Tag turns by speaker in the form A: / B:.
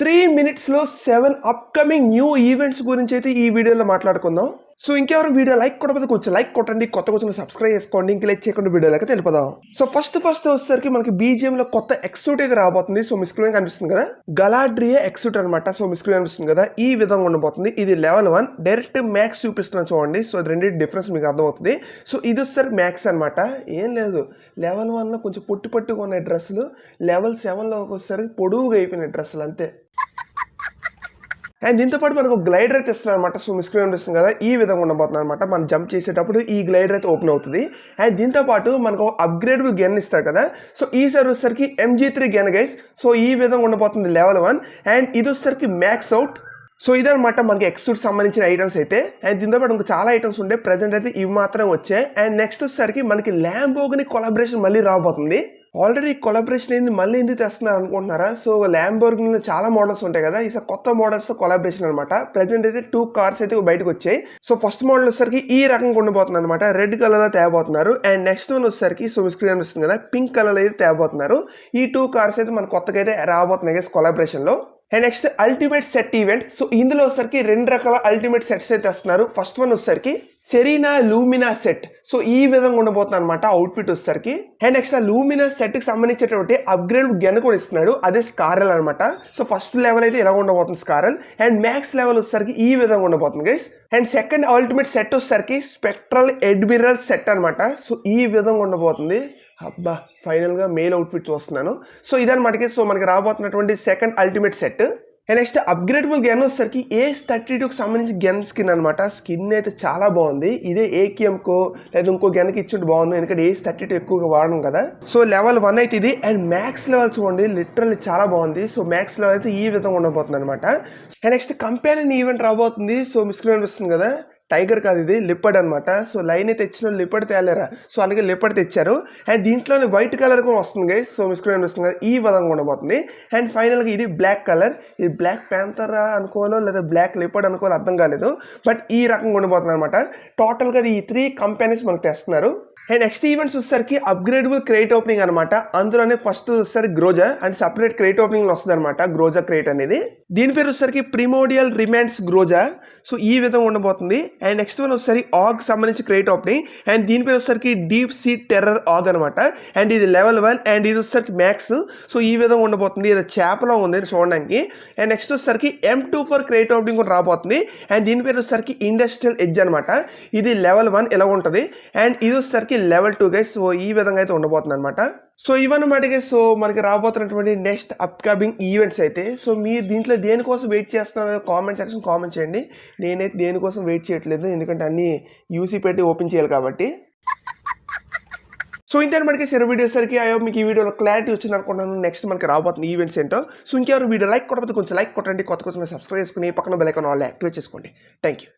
A: Three మినిట్స్లో seven upcoming new events గురించి అయితే ఈ వీడియోలో మాట్లాడుకుందాం. సో ఇంకెవరు వీడియో లైక్ కొట్టకపోతే కొంచెం లైక్ కొట్టండి కొత్త కొంచెం సబ్స్క్రైబ్ చేసుకోండి ఇంక లైక్ చేయకుండా వీడియోలకి తెలిపదాం సో ఫస్ట్ ఫస్ట్ వచ్చేసరికి మనకి BGM లో కొత్త ఎక్సూట్ అయితే రాబోతుంది. సో మిస్క్రీన్ కనిపిస్తుంది కదా? గలాడ్రియే ఎక్సూట్ అనమాట సో మిస్క్రీన్ కనిపిస్తుంది కదా? ఈ విధంగా ఉండబోతుంది. ఇది లెవెల్ వన్ డైరెక్ట్ మ్యాక్స్ చూపిస్తున్నాను చూడండి. సో రెండు డిఫరెన్స్ మీకు అర్థమవుతుంది. సో ఇది వచ్చేసరికి మ్యాక్స్ అనమాట ఏం లేదు. లెవెల్ వన్లో కొంచెం పొట్టి పొట్టిగా ఉన్న డ్రెస్సులు. లెవెల్ సెవెన్లో వచ్చేసరికి పొడువుగా అయిపోయిన డ్రెస్సులు అంతే. అండ్ దీంతో పాటు మనకు గ్లైడర్ అయితే ఇస్తున్నారు అనమాట సో మీ స్క్రీన్ వస్తుంది కదా ఈ విధంగా ఉండబోతుంది అనమాట మనం జంప్ చేసేటప్పుడు ఈ గ్లైడర్ అయితే ఓపెన్ అవుతుంది. అండ్ దీంతో పాటు మనకు అప్గ్రేడబుల్ గెన్ ఇస్తారు కదా. సో ఈ సార్ వచ్చేసరికి MG three gen guys so ఈ విధంగా ఉండబోతుంది లెవెల్ వన్ అండ్ ఇది వచ్చేసరికి మ్యాక్స్ అవుట్ సో ఇదనమాట మనకి ఎక్స్ట్రూట్ సంబంధించిన ఐటమ్స్ అయితే. అండ్ దీంతో పాటు ఇంకా చాలా ఐటమ్స్ ఉండే. ప్రజెంట్ అయితే ఇవి మాత్రం వచ్చాయి. అండ్ నెక్స్ట్ వచ్చేసరికి మనకి ల్యాంబోగని కొలాబరేషన్ మళ్ళీ రాబోతుంది. ఆల్రెడీ కొలాబరేషన్ ఏంది మళ్ళీ ఎందుకు తెస్తున్నారు అనుకుంటున్నారా? సో ల్యాంబోర్గిన్లో చాలా మోడల్స్ ఉంటాయి కదా ఈసారి కొత్త మోడల్స్తో కొలాబరేషన్ అనమాట ప్రెసెంట్ అయితే టూ కార్స్ అయితే బయటకు వచ్చాయి సో ఫస్ట్ మోడల్ వచ్చేసరికి ఈ రకంగా ఉండబోతుంది అనమాట రెడ్ కలర్లో తేబోతున్నారు అండ్ నెక్స్ట్ వన్ వచ్చేసరికి సో స్క్రీన్ వస్తుంది కదా పింక్ కలర్ అయితే తేబోతున్నారు ఈ టూ కార్స్ అయితే మన కొత్తగా అయితే రాబోతున్నాయి కొలాబరేషన్లో and next ultimate set event so ఇందులో వచ్చరికి రెండు రకాల అల్టిమేట్ సెట్స్ అయితే వస్తున్నారు. ఫస్ట్ వన్ వచ్చరికి సెరీనా లూమినా సెట్ సో ఈ విధంగా ఉండబోతుంది అనమాట అవుట్ఫిట్ వచ్చేసరికి. అండ్ నెక్స్ట్ ఆ లూమినా సెట్కి సంబంధించినటువంటి అప్గ్రేడ్ గెన్ కూడా ఇస్తున్నాడు. అదే స్కారల్ అనమాట సో ఫస్ట్ లెవెల్ అయితే ఇలా ఉండబోతుంది స్కారల్ అండ్ మ్యాక్స్ లెవెల్ వచ్చేసరికి ఈ విధంగా ఉండబోతుంది guys and second ultimate set వచ్చేసరికి స్పెక్ట్రల్ ఎడ్మిరల్ సెట్ అనమాట సో ఈ విధంగా ఉండబోతుంది. అబ్బా ఫైనల్గా మెయిల్ అవుట్ఫిట్ చూస్తున్నాను సో ఇదనమాటకి సో మనకి రాబోతున్నటువంటి second ultimate set. Next upgradable gun వచ్చేసరికి ఏస్ థర్టీ టూకి సంబంధించి గన్ స్కిన్ అనమాట స్కిన్ అయితే చాలా బాగుంది. ఇదే ఏకేఎంకో లేదా ఇంకో గన్కి ఇచ్చుంటే బాగుంది ఎందుకంటే ఏస్ థర్టీ టూ ఎక్కువగా వాడడం కదా. సో లెవెల్ వన్ అయితే ఇది. అండ్ మ్యాక్స్ లెవెల్ చూడండి లిటరల్లీ చాలా బాగుంది. సో మ్యాక్స్ లెవెల్ అయితే ఈ విధంగా ఉండబోతుంది అనమాట నెక్స్ట్ కంపెనీ ఈవెంట్ రాబోతుంది. సో మిస్ స్క్రీన్ అనిపిస్తుంది కదా. టైగర్ కాదు ఇది లిప్పడ్ అనమాట సో లైన్ అయితే తెచ్చిన లిప్పడ్ తేలేరా? సో అందుకే లిప్పడ్ తెచ్చారు. అండ్ దీంట్లోనే వైట్ కలర్ కూడా వస్తుంది గైస్ సో మీ స్క్రీన్ వస్తుంది కదా ఈ విధంగా ఉండబోతుంది అండ్ ఫైనల్గా ఇది బ్లాక్ కలర్ ఇది బ్లాక్ ప్యాంతర్ అనుకోవాలో లేదా బ్లాక్ లిప్పడ్ అనుకోవాలో అర్థం కాలేదు. బట్ ఈ రకంగా ఉండబోతుంది అనమాట టోటల్గా ఈ త్రీ కంపెనీస్ మనకు తెస్తున్నారు. అండ్ నెక్స్ట్ ఈవెంట్స్ వచ్చేసరికి అప్గ్రేడబుల్ క్రేట్ ఓపెనింగ్ అనమాట అందులోనే ఫస్ట్ వచ్చేసరికి Groza and separate crate opening వస్తుంది అనమాట గ్రోజా క్రేట్ అనేది. దీని పేరు వచ్చేసరికి ప్రిమోడియల్ రిమాండ్స్ గ్రోజా సో ఈ విధంగా ఉండబోతుంది. అండ్ నెక్స్ట్ వన్ వచ్చేసరికి ఆగ్ సంబంధించి క్రేట్ ఓపెనింగ్ అండ్ దీని పేరు వచ్చేసరికి డీప్ సీ టెర్రర్ ఆగ్ అనమాట అండ్ ఇది లెవెల్ వన్ అండ్ ఇది వచ్చేసరికి మ్యాక్స్ సో ఈ విధంగా ఉండబోతుంది. ఇది చేపలో ఉంది చూడడానికి. అండ్ నెక్స్ట్ వచ్చేసరికి M two four crate opening కూడా రాబోతుంది. అండ్ దీని పేరు వచ్చేసరికి ఇండస్ట్రియల్ ఎడ్జ్ అనమాట ఇది లెవెల్ వన్ ఇలా ఉంటుంది. అండ్ ఇది వచ్చేసరికి లెవెల్ టూ గైస్ సో ఈ విధంగా అయితే ఉండబోతుంది అనమాట సో ఇవన్నమాట సో మనకి రాబోతున్నటువంటి నెక్స్ట్ అప్కమింగ్ ఈవెంట్స్ అయితే సో మీరు దీంట్లో దేనికోసం వెయిట్ చేస్తున్నారో కామెంట్ సెక్షన్ కామెంట్ చేయండి. నేనైతే దేనికోసం వెయిట్ చేయట్లేదు ఎందుకంటే అన్ని యూసీ పెట్టి ఓపెన్ చేయాలి కాబట్టి. సో ఇంతే మనకి సిర వీడియో సరికి అయ్యో మీకు ఈ వీడియోలో క్లారిటీ వచ్చింది అనుకుంటున్నాను. నెక్స్ట్ మనకి రాబోతుంది ఈవెంట్స్ ఏంటో. సో ఇంకెవరు వీడియో లైక్ కొట్టకపోతే కొంచెం లైక్ కొట్టండి. కొత్త కొంచెం సబ్స్క్రైబ్ చేసుకుని పక్కన బెల్ ఐకాన్ వాళ్ళు యాక్టివేట్ చేసుకోండి. Thank you